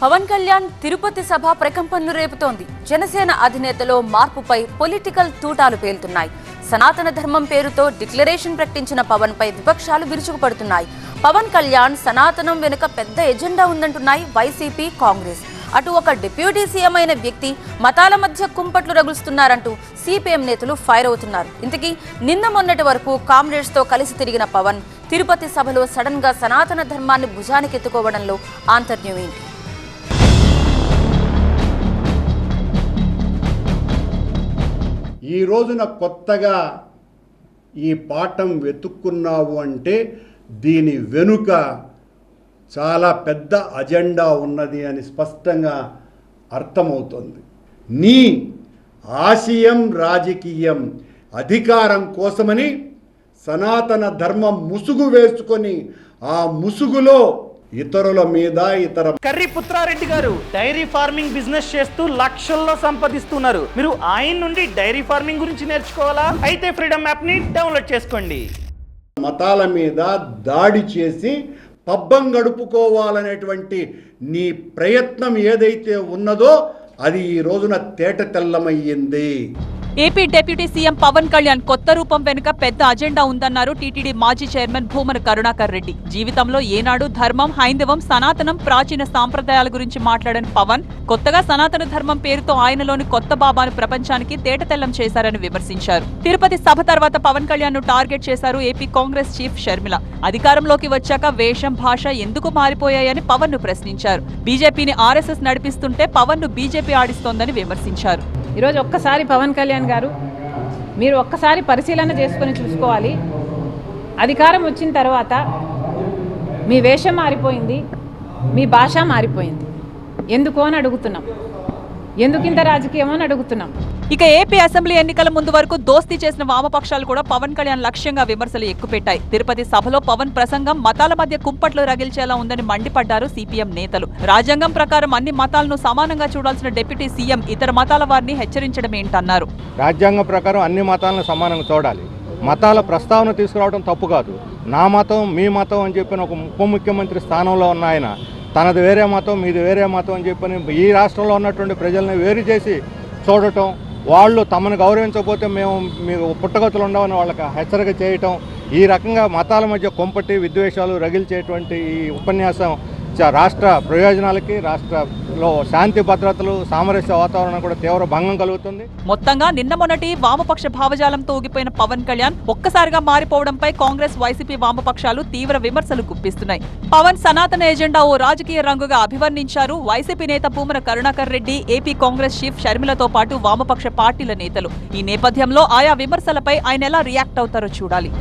పవన్ కళ్యాణ్ తిరుపతి సభ ప్రకంపనలు రేపుతోంది. జనసేన అధినేతలో మార్పుపై పొలిటికల్ తూటాలు పేలుతున్నాయి. సనాతన ధర్మం పేరుతో డిక్లరేషన్ ప్రకటించిన పవన్ పై విపక్షాలు విరుచుకుపడుతున్నాయి. పవన్ కళ్యాణ్ సనాతనం వెనుక పెద్ద ఎజెండా ఉందంటున్నాయి వైసీపీ కాంగ్రెస్. అటు ఒక డిప్యూటీ సీఎం అయిన వ్యక్తి మతాల మధ్య కుంపట్లు రగులుస్తున్నారంటూ సిపిఎం నేతలు ఫైర్ అవుతున్నారు. ఇంతకీ నిన్న మొన్నటి వరకు కామ్రేడ్స్తో కలిసి తిరిగిన పవన్ తిరుపతి సభలో సడన్గా సనాతన ధర్మాన్ని భుజానికి ఎత్తుకోవడంలో ఆంతర్యం ఏంటి? ఈ రోజున కొత్తగా ఈ పాఠం వెతుక్కున్నావు అంటే దీని వెనుక చాలా పెద్ద అజెండా ఉన్నది అని స్పష్టంగా అర్థమవుతుంది. నీ ఆశయం రాజకీయం అధికారం కోసమని సనాతన ధర్మం ముసుగు వేసుకొని ఆ ముసుగులో ఇతరుల మీద ఇతర కర్రీ పుత్రారెడ్డి గారు డైరీ ఫార్మింగ్ బిజినెస్ చేస్తూ లక్షల్లో సంపాదిస్తున్నారు. మీరు ఆయన నుండి డైరీ ఫార్మింగ్ గురించి నేర్చుకోవాలా? అయితే ఫ్రీడమ్ యాప్ని డౌన్లోడ్ చేసుకోండి. మతాల మీద దాడి చేసి పబ్బం గడుపుకోవాలనేటువంటి నీ ప్రయత్నం ఏదైతే ఉన్నదో అది ఈ రోజున తేట తెల్లమయ్యింది AP deputy CM Pawan Kalyan కొత్త రూపం వెనుక పెద్ద అజెండా ఉందన్నారు టీటీడీ మాజీ చైర్మన్ భూమన కరుణాకర్ రెడ్డి. జీవితంలో ఏనాడు ధర్మం హైందవం సనాతనం ప్రాచీన సాంప్రదాయాల గురించి మాట్లాడని పవన్ కొత్తగా సనాతన ధర్మం పేరుతో ఆయనలోని కొత్త బాబాను ప్రపంచానికి తేటతెల్లం చేశారని విమర్శించారు. తిరుపతి సభ తర్వాత పవన్ కళ్యాణ్ను టార్గెట్ చేశారు ఏపీ కాంగ్రెస్ చీఫ్ షర్మిల. అధికారంలోకి వచ్చాక వేషం భాష ఎందుకు మారిపోయాయని పవన్ను ప్రశ్నించారు. బీజేపీని ఆర్ఎస్ఎస్ నడిపిస్తుంటే పవన్ను బీజేపీ ఆడిస్తోందని విమర్శించారు. ఈరోజు ఒక్కసారి పవన్ కళ్యాణ్ గారు మీరు ఒక్కసారి పరిశీలన చేసుకొని చూసుకోవాలి. అధికారం వచ్చిన తర్వాత మీ వేషం మారిపోయింది మీ భాష మారిపోయింది. ఎందుకు అని అడుగుతున్నాం. ఎందుకింత రాజకీయమో రాజకీయం అని అడుగుతున్నాం. ఇక ఏపీ అసెంబ్లీ ఎన్నికల ముందు వరకు దోస్తీ చేసిన వామపక్షాలు కూడా పవన్ కళ్యాణ్ లక్ష్యంగా విమర్శలు ఎక్కుపెట్టాయి. తిరుపతి సభలో పవన్ ప్రసంగం మతాల మధ్య కుంపట్లు రగిల్చేలా ఉందని మండిపడ్డారు సిపిఎం నేతలు. రాజ్యాంగం ప్రకారం అన్ని మతాలను సమానంగా చూడాల్సిన డిప్యూటీ సీఎం ఇతర మతాల వారిని హెచ్చరించడం ఏంటన్నారు రాజ్యాంగం ప్రకారం అన్ని మతాలను సమానంగా చూడాలి. మతాల ప్రస్తావన తీసుకురావడం తప్పు కాదు. నా మతం మీ మతం అని చెప్పిన ఒక ఉప ముఖ్యమంత్రి స్థానంలో ఉన్న ఆయన తనది వేరే మతం మీది వేరే మతం అని చెప్పని ఈ రాష్ట్రంలో ఉన్నటువంటి ప్రజల్ని వేరు చేసి చూడటం వాళ్ళు తమను గౌరవించకపోతే మేము మీకు పుట్టగతులు ఉండవని వాళ్ళకి హెచ్చరిక చేయటం ఈ రకంగా మతాల మధ్య కొంపటి విద్వేషాలు రగిల్చేటువంటి ఈ ఉపన్యాసం రాష్ట్ర ప్రయోజనాలకి రాష్ట్రంలో శాంతి భద్రతలు సామరస్య వాతావరణం కూడా తీవ్ర భంగం కలుగుతుంది. మొత్తంగా నిన్న మొన్నటి వామపక్ష భావజాలంతో ఊగిపోయిన పవన్ కళ్యాణ్ ఒక్కసారిగా మారిపోవడంపై కాంగ్రెస్ వైసీపీ వామపక్షాలు తీవ్ర విమర్శలు గుప్పిస్తున్నాయి. పవన్ సనాతన ఎజెండా ఓ రాజకీయ రంగుగా అభివర్ణించారు వైసీపీ నేత పూమన కరుణాకర్ రెడ్డి ఏపీ కాంగ్రెస్ చీఫ్ షర్మిలతో పాటు వామపక్ష పార్టీల నేతలు. ఈ నేపథ్యంలో ఆయా విమర్శలపై ఆయన ఎలా రియాక్ట్ అవుతారో చూడాలి.